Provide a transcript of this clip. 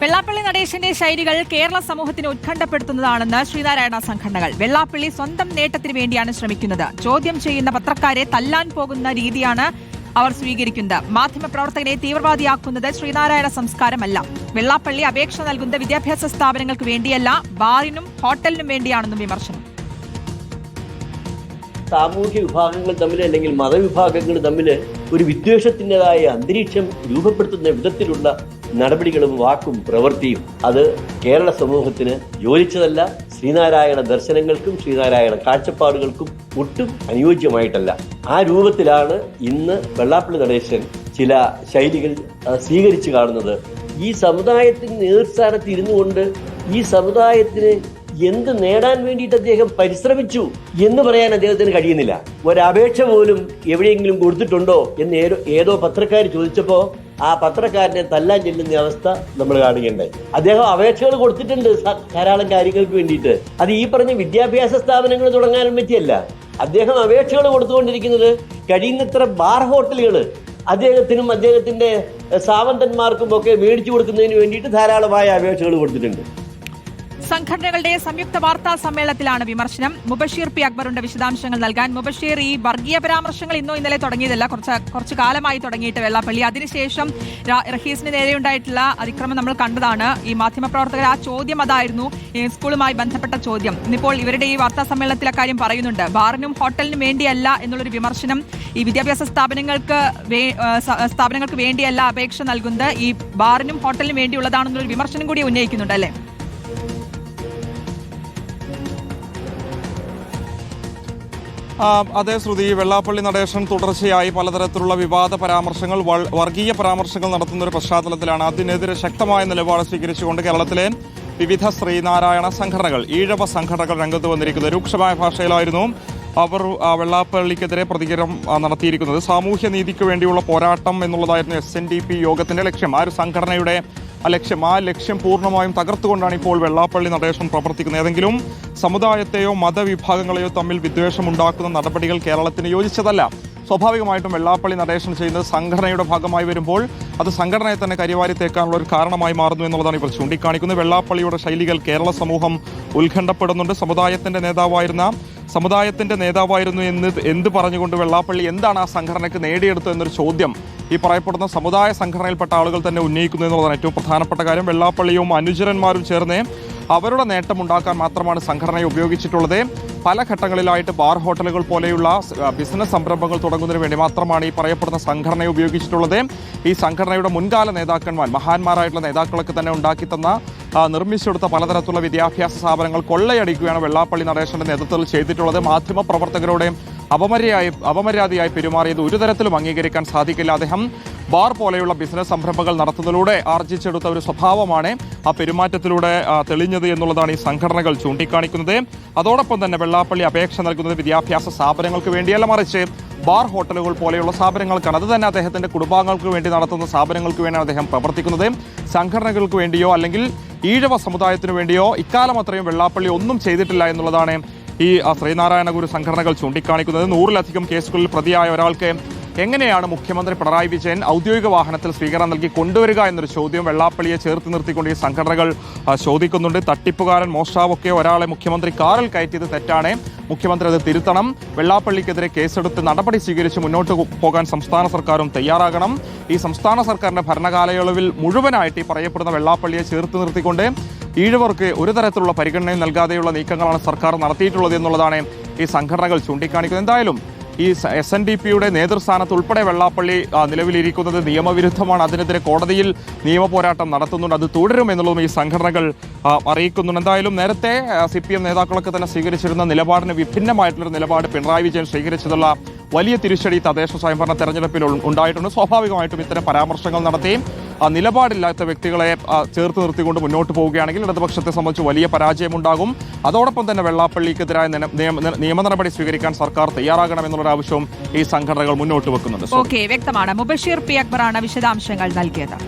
വെള്ളാപ്പള്ളി നടേശന്റെ ശൈലികൾ കേരള സമൂഹത്തിന് ഉത്കണ്ഠപ്പെടുത്തുന്നതാണെന്ന് ശ്രീനാരായണ സംഘടനകൾ. വെള്ളാപ്പള്ളി സ്വന്തം നേട്ടത്തിന് വേണ്ടിയാണ് ശ്രമിക്കുന്നത്. ചോദ്യം ചെയ്യുന്ന പത്രക്കാരെ തല്ലാൻ പോകുന്ന രീതിയാണ് അവർ സ്വീകരിക്കുന്നത്. മാധ്യമപ്രവർത്തകനെ തീവ്രവാദിയാക്കുന്നത് ശ്രീനാരായണ സംസ്കാരമല്ല. വെള്ളാപ്പള്ളി അപേക്ഷ നൽകുന്ന വിദ്യാഭ്യാസ സ്ഥാപനങ്ങൾക്ക് വേണ്ടിയല്ല ബാറിനും ഹോട്ടലിനും വേണ്ടിയാണെന്നും വിമർശനം. സാമൂഹ്യ വിഭാഗങ്ങൾ തമ്മിൽ അല്ലെങ്കിൽ മതവിഭാഗങ്ങൾ തമ്മിൽ ഒരു വിദ്വേഷത്തിന്റെതായ അന്തരീക്ഷം രൂപപ്പെടുത്തുന്ന വിധത്തിലുള്ള നടപടികളും വാക്കും പ്രവൃത്തിയും അത് കേരള സമൂഹത്തിന് യോജിച്ചതല്ല. ശ്രീനാരായണ ദർശനങ്ങൾക്കും ശ്രീനാരായണ കാഴ്ചപ്പാടുകൾക്കും ഒട്ടും അനുയോജ്യമായിട്ടല്ല. ആ രൂപത്തിലാണ് ഇന്ന് വെള്ളാപ്പള്ളി നടേശൻ ചില ശൈലികൾ സ്വീകരിച്ചു കാണുന്നത്. ഈ സമുദായത്തിന് നേതൃസ്ഥാനത്ത് ഇരുന്നു കൊണ്ട് ഈ സമുദായത്തിന് എന്ത് നേടാൻ വേണ്ടിയിട്ട് അദ്ദേഹം പരിശ്രമിച്ചു എന്ന് പറയാൻ അദ്ദേഹത്തിന് കഴിയുന്നില്ല. ഒരപേക്ഷ പോലും എവിടെയെങ്കിലും കൊടുത്തിട്ടുണ്ടോ എന്ന് ഏതോ ഏതോ പത്രക്കാർ ചോദിച്ചപ്പോ ആ പത്രക്കാരനെ തല്ലാൻ ചെല്ലുന്ന അവസ്ഥ നമ്മൾ കാണുകയുണ്ടായി. അദ്ദേഹം അപേക്ഷകൾ കൊടുത്തിട്ടുണ്ട് ധാരാളം കാര്യങ്ങൾക്ക് വേണ്ടിയിട്ട്. അത് ഈ പറഞ്ഞ വിദ്യാഭ്യാസ സ്ഥാപനങ്ങൾ തുടങ്ങാനും പറ്റിയല്ല. അദ്ദേഹം അപേക്ഷകൾ കൊടുത്തുകൊണ്ടിരിക്കുന്നത് കഴിയുന്നത്ര ബാർ ഹോട്ടലുകൾ അദ്ദേഹത്തിനും അദ്ദേഹത്തിന്റെ സാവന്തന്മാർക്കും ഒക്കെ മേടിച്ചു കൊടുക്കുന്നതിന് വേണ്ടിയിട്ട് ധാരാളമായ അപേക്ഷകൾ കൊടുത്തിട്ടുണ്ട്. സംഘടനകളുടെ സംയുക്ത വാർത്താ സമ്മേളനത്തിലാണ് വിമർശനം. മുബഷീർ പി അക്ബറിന്റെ വിശദാംശങ്ങൾ നൽകാൻ. മുബഷീർ ഈ വർഗീയ പരാമർശങ്ങൾ ഇന്നോ ഇന്നലെ തുടങ്ങിയതല്ല. കുറച്ച് കുറച്ച് കാലമായി തുടങ്ങിയിട്ട് വെള്ളാപ്പള്ളി. അതിനുശേഷം റഹീസിന് നേരെയുണ്ടായിട്ടുള്ള അതിക്രമം നമ്മൾ കണ്ടതാണ്. ഈ മാധ്യമപ്രവർത്തകർ ആ ചോദ്യം അതായിരുന്നു സ്കൂളുമായി ബന്ധപ്പെട്ട ചോദ്യം. ഇന്നിപ്പോൾ ഇവരുടെ ഈ വാർത്താ സമ്മേളനത്തിൽ കാര്യം പറയുന്നുണ്ട്. ബാറിനും ഹോട്ടലിനും വേണ്ടിയല്ല എന്നുള്ളൊരു വിമർശനം ഈ വിദ്യാഭ്യാസ സ്ഥാപനങ്ങൾക്ക് സ്ഥാപനങ്ങൾക്ക് വേണ്ടിയല്ല അപേക്ഷ നൽകുന്നത്. ഈ ബാറിനും ഹോട്ടലിനും വേണ്ടിയുള്ളതാണെന്നുള്ളൊരു വിമർശനം കൂടി ഉന്നയിക്കുന്നുണ്ട് അല്ലേ? അതേ ശ്രുതി വെള്ളാപ്പള്ളി നടേശൻ തുടർച്ചയായി പലതരത്തിലുള്ള വിവാദ പരാമർശങ്ങൾ വർഗീയ പരാമർശങ്ങൾ നടത്തുന്ന ഒരു പശ്ചാത്തലത്തിലാണ്. അതിനെതിരെ ശക്തമായ നിലപാട് സ്വീകരിച്ചുകൊണ്ട് കേരളത്തിലെ വിവിധ ശ്രീനാരായണ സംഘടനകൾ ഈഴവ സംഘടനകൾ രംഗത്ത് വന്നിരിക്കുന്നത് രൂക്ഷമായ ഭാഷയിലായിരുന്നു അവർ വെള്ളാപ്പള്ളിക്കെതിരെ പ്രതികരണം നടത്തിയിരിക്കുന്നത്. സാമൂഹ്യ നീതിക്ക് വേണ്ടിയുള്ള പോരാട്ടം എന്നുള്ളതായിരുന്നു എസ് എൻ ഡി പി യോഗത്തിന്റെ ലക്ഷ്യം. ആ ഒരു സംഘടനയുടെ ആ ലക്ഷ്യം ആ ലക്ഷ്യം പൂർണമായും തകർത്തുകൊണ്ടാണ് ഇപ്പോൾ വെള്ളാപ്പള്ളി നടേശൻ പ്രവർത്തിക്കുന്നത്. ഏതെങ്കിലും സമുദായത്തെയോ മതവിഭാഗങ്ങളെയോ തമ്മിൽ വിദ്വേഷം ഉണ്ടാക്കുന്ന നടപടികൾ കേരളത്തിന് യോജിച്ചതല്ല. സ്വാഭാവികമായിട്ടും വെള്ളാപ്പള്ളി നടേശൻ ചെയ്യുന്നത് സംഘടനയുടെ ഭാഗമായി വരുമ്പോൾ അത് സംഘടനയെ തന്നെ കരിവാരി തേക്കാനുള്ള ഒരു കാരണമായി മാറുന്നു എന്നുള്ളതാണ് ഇപ്പോൾ ചൂണ്ടിക്കാണിക്കുന്നത്. വെള്ളാപ്പള്ളിയുടെ ശൈലികൾ കേരള സമൂഹം ഉത്കണ്ഠപ്പെടുന്നുണ്ട്. സമുദായത്തിന്റെ നേതാവായിരുന്ന സമുദായത്തിന്റെ നേതാവായിരുന്നു എന്ന് എന്ത് പറഞ്ഞുകൊണ്ട് വെള്ളാപ്പള്ളി എന്താണ് ആ സംഘടനയ്ക്ക് നേടിയെടുത്തത് എന്നൊരു ചോദ്യം ഈ പറയപ്പെടുന്ന സമുദായ സംഘടനയിൽപ്പെട്ട ആളുകൾ തന്നെ ഉന്നയിക്കുന്നു എന്നുള്ളതാണ് ഏറ്റവും പ്രധാനപ്പെട്ട കാര്യം. വെള്ളാപ്പള്ളിയും അനുചരന്മാരും ചേർന്ന് അവരുടെ നേട്ടമുണ്ടാക്കാൻ മാത്രമാണ് സംഘടനയെ ഉപയോഗിച്ചിട്ടുള്ളത്. പല ഘട്ടങ്ങളിലായിട്ട് ബാർ ഹോട്ടലുകൾ പോലെയുള്ള ബിസിനസ് സംരംഭങ്ങൾ തുടങ്ങുന്നതിന് വേണ്ടി മാത്രമാണ് ഈ പറയപ്പെടുന്ന സംഘടനയെ ഉപയോഗിച്ചിട്ടുള്ളത്. ഈ സംഘടനയുടെ മുൻകാല നേതാക്കന്മാർ മഹാന്മാരായിട്ടുള്ള നേതാക്കളൊക്കെ തന്നെ ഉണ്ടാക്കി തന്ന നിർമ്മിച്ചെടുത്ത പലതരത്തിലുള്ള വിദ്യാഭ്യാസ സ്ഥാപനങ്ങൾ കൊള്ളയടിക്കുകയാണ് വെള്ളാപ്പള്ളി നടേശന്റെ നേതൃത്വത്തിൽ ചെയ്തിട്ടുള്ളത്. മാധ്യമ പ്രവർത്തകരുടെ അപമര്യാദയായി പെരുമാറിയത് ഒരു തരത്തിലും അംഗീകരിക്കാൻ സാധിക്കില്ല. അദ്ദേഹം ബാർ പോലെയുള്ള ബിസിനസ് സംരംഭങ്ങൾ നടത്തുന്നതിലൂടെ ആർജിച്ചെടുത്ത ഒരു സ്വഭാവമാണ് ആ പെരുമാറ്റത്തിലൂടെ തെളിഞ്ഞത് എന്നുള്ളതാണ് ഈ സംഘടനകൾ ചൂണ്ടിക്കാണിക്കുന്നത്. അതോടൊപ്പം തന്നെ വെള്ളാപ്പള്ളി അപേക്ഷ നൽകുന്നത് വിദ്യാഭ്യാസ സ്ഥാപനങ്ങൾക്ക് വേണ്ടിയല്ല മറിച്ച് ബാർ ഹോട്ടലുകൾ പോലെയുള്ള സ്ഥാപനങ്ങൾക്കാണ്. അത് തന്നെ അദ്ദേഹത്തിന്റെ കുടുംബാംഗങ്ങൾക്ക് വേണ്ടി നടത്തുന്ന സ്ഥാപനങ്ങൾക്ക് വേണ്ടിയാണ് അദ്ദേഹം പ്രവർത്തിക്കുന്നത്. സംഘടനകൾക്ക് വേണ്ടിയോ അല്ലെങ്കിൽ ഈഴവ സമുദായത്തിന് വേണ്ടിയോ ഇക്കാലം അത്രയും വെള്ളാപ്പള്ളി ഒന്നും ചെയ്തിട്ടില്ല എന്നുള്ളതാണ് ഈ ശ്രീനാരായണ ഗുരു സംഘടനകൾ ചൂണ്ടിക്കാണിക്കുന്നത് നൂറിലധികം കേസുകളിൽ പ്രതിയായ ഒരാൾക്ക് എങ്ങനെയാണ് മുഖ്യമന്ത്രി പിണറായി വിജയൻ ഔദ്യോഗിക വാഹനത്തിൽ സ്വീകരണം നൽകി കൊണ്ടുവരിക എന്നൊരു ചോദ്യം വെള്ളാപ്പള്ളിയെ ചേർത്ത് നിർത്തിക്കൊണ്ട് ഈ സംഘടനകൾ ചോദിക്കുന്നുണ്ട്. തട്ടിപ്പുകാരൻ മോഷ്ടാവൊക്കെ ഒരാളെ മുഖ്യമന്ത്രി കാറിൽ കയറ്റിയത് തെറ്റാണ്. മുഖ്യമന്ത്രി അത് തിരുത്തണം. വെള്ളാപ്പള്ളിക്കെതിരെ കേസെടുത്ത് നടപടി സ്വീകരിച്ച് മുന്നോട്ട് പോകാൻ സംസ്ഥാന സർക്കാരും തയ്യാറാകണം. ഈ സംസ്ഥാന സർക്കാരിന്റെ ഭരണകാലയളവിൽ മുഴുവനായിട്ട് ഈ പറയപ്പെടുന്ന വെള്ളാപ്പള്ളിയെ ചേർത്ത് നിർത്തിക്കൊണ്ട് ഈഴവർക്ക് ഒരു തരത്തിലുള്ള പരിഗണനയും നൽകാതെയുള്ള നീക്കങ്ങളാണ് സർക്കാർ നടത്തിയിട്ടുള്ളത് എന്നുള്ളതാണ് ഈ സംഘടനകൾ ചൂണ്ടിക്കാണിക്കുന്നത്. എന്തായാലും ഈ എസ് എൻ ഡി പിയുടെ നേതൃസ്ഥാനത്ത് ഉൾപ്പെടെ വെള്ളാപ്പള്ളി നിലവിലിരിക്കുന്നത് നിയമവിരുദ്ധമാണ്. അതിനെതിരെ കോടതിയിൽ നിയമപോരാട്ടം നടത്തുന്നുണ്ട്. അത് തുടരും എന്നുള്ളതും ഈ സംഘടനകൾ അറിയിക്കുന്നുണ്ട്. എന്തായാലും നേരത്തെ സി പി എം നേതാക്കളൊക്കെ തന്നെ സ്വീകരിച്ചിരുന്ന നിലപാടിന് വിഭിന്നമായിട്ടുള്ള നിലപാട് പിണറായി വിജയൻ സ്വീകരിച്ചതുള്ള വലിയ തിരിച്ചടി തദ്ദേശ സ്വയംഭരണ തെരഞ്ഞെടുപ്പിൽ ഉണ്ടായിട്ടുണ്ട്. സ്വാഭാവികമായിട്ടും ഇത്തരം പരാമർശങ്ങൾ നടത്തി നിലപാടില്ലാത്ത വ്യക്തികളെ ചേർത്ത് നിർത്തിക്കൊണ്ട് മുന്നോട്ട് പോവുകയാണെങ്കിൽ ഇടതുപക്ഷത്തെ സംബന്ധിച്ച് വലിയ പരാജയമുണ്ടാകും. അതോടൊപ്പം തന്നെ വെള്ളാപ്പള്ളിക്കെതിരായ നിയമ നടപടി സ്വീകരിക്കാൻ സർക്കാർ തയ്യാറാകണമെന്നുള്ള ആവശ്യവും ഈ സംഘടനകൾ മുന്നോട്ട് വെക്കുന്നുണ്ട്. വ്യക്തമാണ്. മുബഷീർ പി അക്ബറാണ് വിശദാംശങ്ങൾ നൽകിയത്.